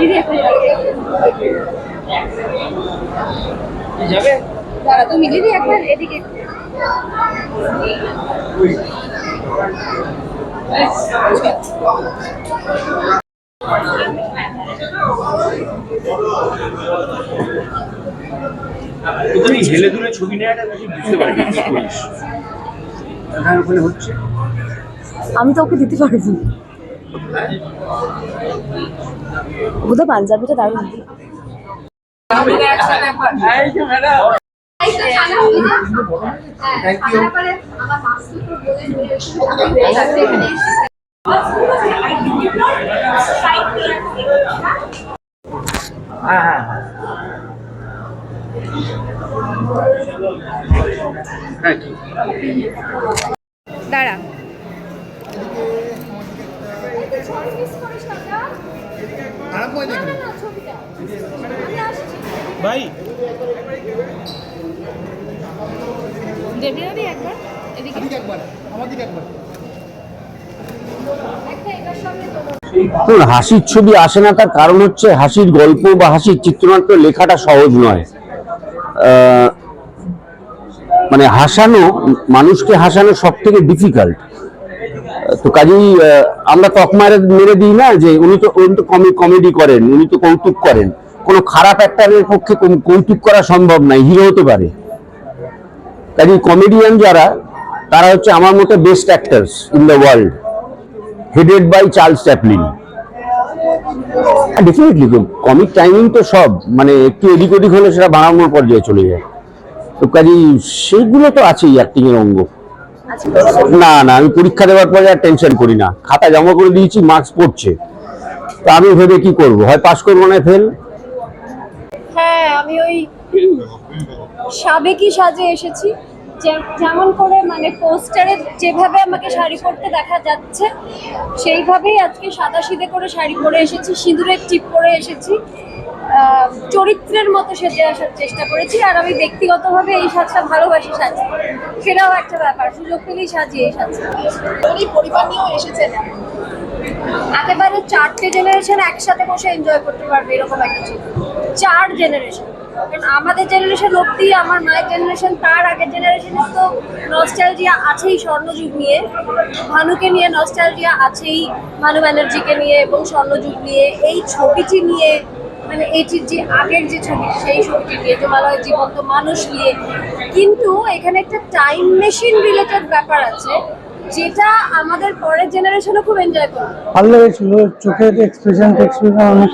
দিদি এখন যাবে? দাঁড়া তুমি দিদি একবার এদিকে তুমি হেলে দুলে ছবি নেওয়াটা বুঝতে ওখানে হচ্ছে? আমি তো ওকে দিতে পারব বোধহয় পাঞ্জাবিটা দারুণ। থ্যাংক ইউ ভাই। দেবী একবার এদিকে। একবার একবার। হাসির ছবি আসে না তার কারণ হচ্ছে হাসির গল্প বা হাসির চিত্রনাট্য লেখাটা সহজ নয়। মানে হাসানো মানুষকে হাসানো সব থেকে ডিফিকাল্ট তো কাজেই আমরা তক মারে, মেরে দিই না যে উনি তো উনি তো কমেডি করেন, উনি তো কৌতুক করেন। কোনো খারাপ অ্যাক্টারের পক্ষে কৌতুক করা সম্ভব নয়, হিরো হতে পারে। কাজেই কমেডিয়ান যারা, তারা হচ্ছে আমার মতো best actors in the world headed by Charles Chaplin definitely comic timing তো সব মানে একটু এদিক ওদিক হলে সেটা বানানোর পর্যায়ে চলে যায়। তো কাজেই, সেইগুলো তো আছেই অ্যাক্টিংয়ের অঙ্গ। না না, আমি পরীক্ষা দেওয়ার পরে আর টেনশন করি না। খাতা জমা করে দিয়েছি মার্কস পড়ছে। তো আমি ভেবে কি করব? হয় পাস করব না ফেল হ্যাঁ আমি ওই সাবেকি সাজে এসেছি। যেমন করে মানে পোস্টারে যেভাবে আমাকে শাড়ি পরতে দেখা যাচ্ছে, সেইভাবেই আজকে সাদা সিধে করে শাড়ি পরে এসেছি, সিঁদুরের টিপ পরে এসেছি। চরিত্রের মতো সেজে আসার চেষ্টা করেছি আর আমি ব্যক্তিগতভাবে এই সাজটা ভালোবাসি সাজতে। সেটাও একটা ব্যাপার সুযোগ পেলেই সাজি এই সাজটা পরিবার নিয়েও এসেছেন? একেবারে চারটে জেনারেশন একসাথে বসে এনজয় করতে পারবে এরকম একটা ছবি। চার জেনারেশন আমাদের জেনারেশন অব্দি আমার মায়ের জেনারেশন তার আগের জেনারেশনের তো নস্টালজিয়া আছেই স্বর্ণযুগ নিয়ে। ভানুকে নিয়ে নস্টালজিয়া আছেই ভানু ব্যানার্জিকে নিয়ে এবং স্বর্ণযুগ নিয়ে। এই ছবিটি নিয়ে মানে এটির যে আগের যে ছবি সেই ছবিটি নিয়ে জমালয় জীবন্ত মানুষ নিয়ে। কিন্তু এখানে একটা টাইম মেশিন রিলেটেড ব্যাপার আছে যেটা আমাদের পরের জেনারেশনও খুব এনজয় করবে। ভালো লেগেছিল চোখের এক্সপ্রেশন এক্সপ্রেশন অনেক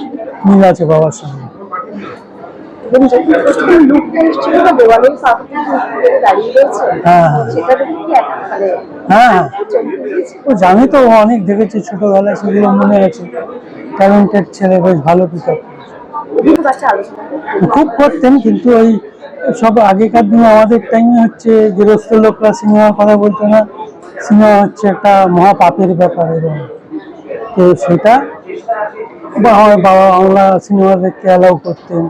মিল আছে বাবার সঙ্গে। হ্যাঁ হ্যাঁ। মানে হ্যাঁ হ্যাঁ। জানি তো অনেক দেখেছি ছোটবেলায় সেগুলো মনে আছে। ট্যালেন্টেড ছেলে বেশ ভালো পিক খুব করতেন কিন্তু ওই সব আগেকার দিনে আমাদের টাইমে হচ্ছে গৃহস্থ লোকরা সিনেমার কথা বলতো না। সিনেমা হচ্ছে একটা মহাপাপের ব্যাপার এরকম। তো সেটা বা আমার বাবা বাংলা সিনেমা দেখতে অ্যালাউ করতেন।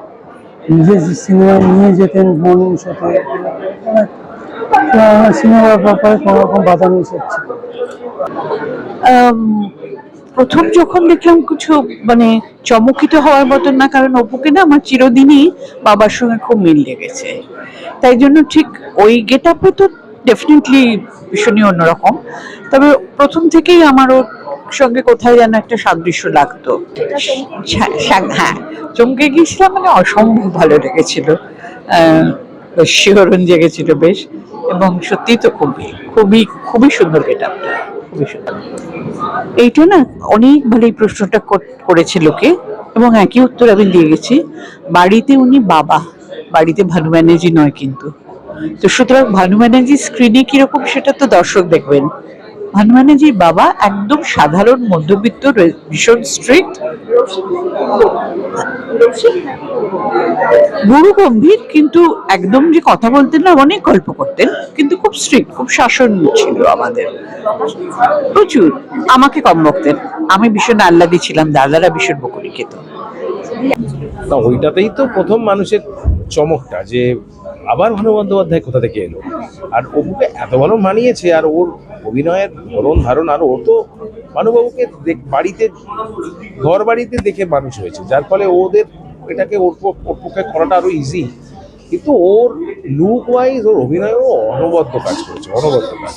নিজে সিনেমা নিয়ে যেতেন মর্নিং শোতে সিনেমার ব্যাপারে কোনো রকম বাধা নিষেধ ছিল প্রথম যখন দেখলাম কিছু মানে চমকিত হওয়ার মতন না, কারণ অপুকে না আমার চিরদিনই বাবার সঙ্গে খুব মিল লেগেছে। তাই জন্য ঠিক ওই গেট আপে তো ডেফিনেটলি ভীষণই অন্যরকম। তবে প্রথম থেকেই আমার ওর সঙ্গে কোথায় যেন একটা সাদৃশ্য লাগতো। হ্যাঁ চমকে গিয়েছিলাম মানে অসম্ভব ভালো লেগেছিল। শিহরণ জেগেছিল বেশ। এবং সত্যি তো খুবই খুবই খুবই সুন্দর গেট আপটা এইটা না অনেক ভালো এই প্রশ্নটা কর- করেছে লোকে। এবং একই উত্তর আমি দিয়ে গেছি? বাড়িতে উনি বাবা, বাড়িতে ভানু ব্যানার্জি নয় কিন্তু। তো সুতরাং ভানু ব্যানার্জি স্ক্রিনে কীরকম সেটা তো দর্শক দেখবেন। ভানু ব্যানার্জির বাবা একদম সাধারণ মধ্যবিত্ত ভীষণ স্ট্রিক্ট গুরু গম্ভীর, কিন্তু একদম যে কথা বলতেন না, অনেক গল্প করতেন, কিন্তু খুব স্ট্রিক্ট খুব শাসন ছিল আমাদের। প্রচুর, আমাকে কম বকতেন। আমি ভীষণ আহ্লাদি ছিলাম, দাদারা ভীষণ বকুনি খেত। ওইটাতেই তো প্রথম মানুষের চমকটা, যে আবার ভানু বন্দ্যোপাধ্যায় কোথা থেকে এলো? আর অপুকে এত ভালো মানিয়েছে, আর ওর অভিনয়ের ধরন, ধারণ, আর ও তো মানুবাবুকে বাড়িতে, ঘর বাড়িতে দেখে মানুষ হয়েছে। যার ফলে ওদের, এটাকে ওর ওর পক্ষে করাটা আরও ইজি কিন্তু ওর লুক ওয়াইজ ওর অভিনয়ও অনবদ্য কাজ করেছে, অনবদ্য কাজ।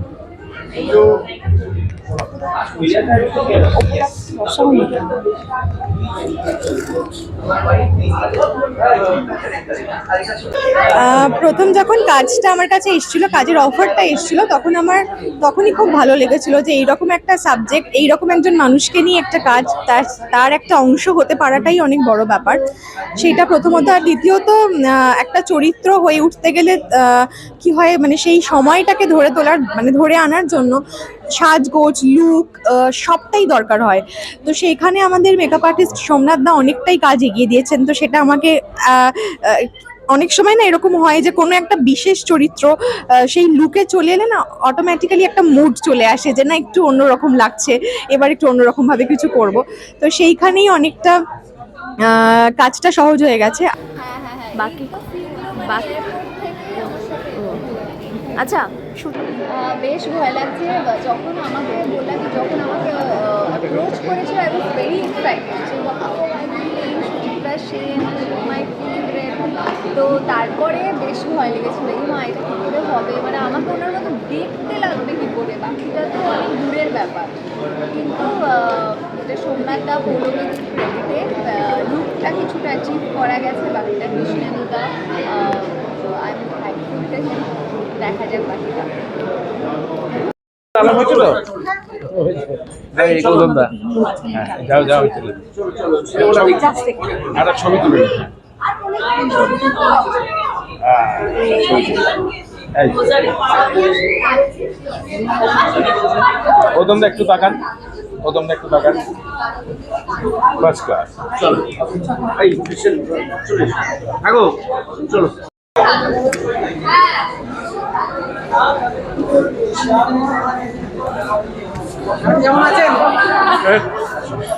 প্রথম যখন কাজটা আমার কাছে এসেছিল, কাজের অফারটা এসেছিল, তখন আমার তখনই খুব ভালো লেগেছিল যে এইরকম একটা সাবজেক্ট এইরকম একজন মানুষকে নিয়ে একটা কাজ, তার তার একটা অংশ হতে পারাটাই অনেক বড় ব্যাপার। সেটা প্রথমত, আর দ্বিতীয়ত একটা চরিত্র হয়ে উঠতে গেলে কি হয় মানে সেই সময়টাকে ধরে তোলার মানে ধরে আনার জন্য সাজগোজ, লুক সবটাই দরকার হয়। তো সেইখানে আমাদের মেকআপ আর্টিস্ট সোমনাথ দা অনেকটাই কাজ এগিয়ে দিয়েছেন। তো সেটা আমাকে অনেক সময় না এরকম হয় যে কোনো একটা বিশেষ চরিত্র সেই লুকে চলে এলে না অটোমেটিক্যালি একটা মুড চলে আসে যে না একটু অন্যরকম লাগছে, এবার একটু অন্যরকমভাবে কিছু করব। তো সেইখানেই অনেকটা কাজটা সহজ হয়ে গেছে। বাকি বাকি আচ্ছা বেশ ভয় লাগছে যখন আমাকে বললাম, যখন আমাকে অ্যাপ্রোচ করেছিল I was very excited since my তো তারপরে বেশ ভয় লেগেছিল এই মা এটা কী করে হবে? মানে আমাকে ওনার মতো দেখতে লাগবে কী করে? বাকিটা তো অনেক দূরের ব্যাপার। কিন্তু যেটা সোমনাথ দা পৌলমী ক্রেডিটে লুকটা কিছুটা অ্যাচিভ করা গেছে, বাকিটা কৃষ্ণেন্দুদা দেখা যাক বাকিটা। হ্যাঁ, যাও যাও একটা ছবি তুলে নিই। হ্যাঁ, একটু তাকান। গৌতম একটু তাকান। ফার্স্ট ক্লাস চলো। চলে। এসো। থাকো চলো